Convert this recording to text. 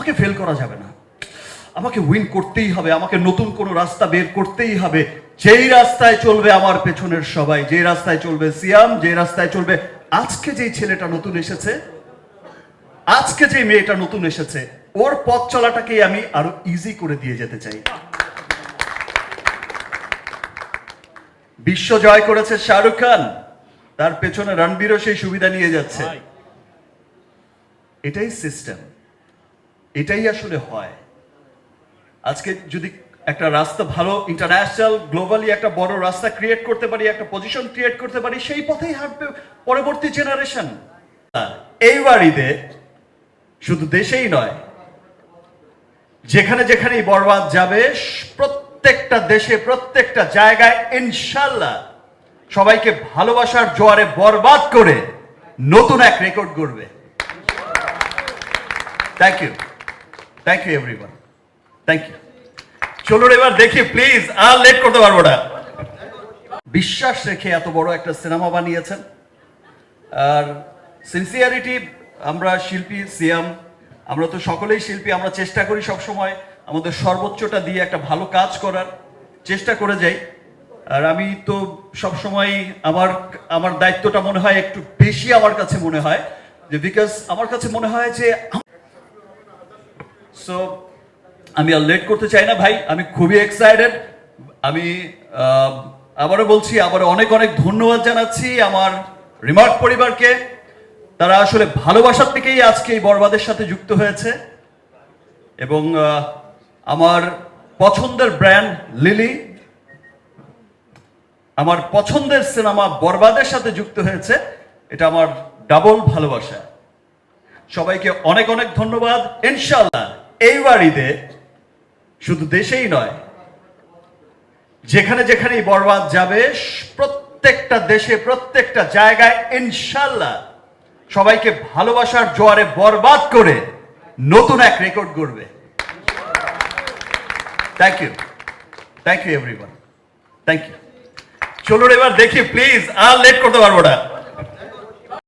আমাকে ফেল করা যাবে না। আমাকে উইন করতেই হবে আমাকে নতুন কোনো রাস্তা বের করতেই হবে। যেই রাস্তায় চলবে আমার পেছনের সবাই যেই রাস্তায় চলবে সিয়াম যে রাস্তায় চলবে আজকে যেই ছেলেটা নতুন এসেছে আজকে যে মেয়েটা নতুন এসেছে ওর পথ চলাটাকেই আমি আরও ইজি করে দিয়ে যেতে চাই। বিশ্ব জয় করেছে শাহরুখ খান তার পেছনে রণবীরও সেই সুবিধা নিয়ে যাচ্ছে। এটাই সিস্টেম এটাই আসলে হয়। আজকে যদি একটা রাস্তা ভালো ইন্টারন্যাশনাল গ্লোবালি একটা বড় রাস্তা ক্রিয়েট করতে পারি, একটা পজিশন ক্রিয়েট করতে পারি, সেই পথেই হাঁটবে পরবর্তী জেনারেশন এই বাড়িতে শুধু দেশেই নয়, যেখানে যেখানেই বরবাদ যাবে, প্রত্যেকটা দেশে, প্রত্যেকটা জায়গায় ইনশাল্লাহ সবাইকে ভালোবাসার জোয়ারে বরবাদ করে নতুন এক রেকর্ড করবে thank you thank you everyone thank you চলুন এবার দেখি প্লিজ আর লেট করতে পারব না। বিশ্বাস রেখে এত বড় একটা সিনেমা বানিয়েছেন। আর সিনসিয়ারিটি আমরা শিল্পী, সিয়াম, আমরা তো সকলেই শিল্পী, আমরা চেষ্টা করি সব সময় আমাদের সর্বোচ্চটা দিয়ে একটা ভালো কাজ করার। চেষ্টা করে যাই। আর আমি তো সব সময় আমার আমার দায়িত্বটা মনে হয় একটু বেশি আমার কাছে মনে হয়, যে বিকজ আমার কাছে মনে হয় যে সো আমি আর লেট করতে চাই না, ভাই। আমি খুবই এক্সাইটেড আমি আবারও বলছি আবার অনেক অনেক ধন্যবাদ জানাচ্ছি আমার রিমার্ক পরিবারকে। তারা আসলে ভালোবাসার থেকেই আজকে এই বরবাদের সাথে যুক্ত হয়েছে। এবং আমার পছন্দের ব্র্যান্ড লিলি আমার পছন্দের সিনেমা বরবাদের সাথে যুক্ত হয়েছে। এটা আমার ডাবল ভালোবাসা। সবাইকে অনেক অনেক ধন্যবাদ। ইনশাল্লাহ এই বাড়িতে শুধু দেশেই নয়, যেখানে যেখানেই বরবাদ যাবে, প্রত্যেকটা দেশে, প্রত্যেকটা জায়গায় ইনশাল্লাহ সবাইকে ভালোবাসার জোয়ারে বরবাদ করে নতুন এক রেকর্ড করবে thank you thank you everyone thank you চলুন এবার দেখি প্লিজ আর লেট করতে পারব না।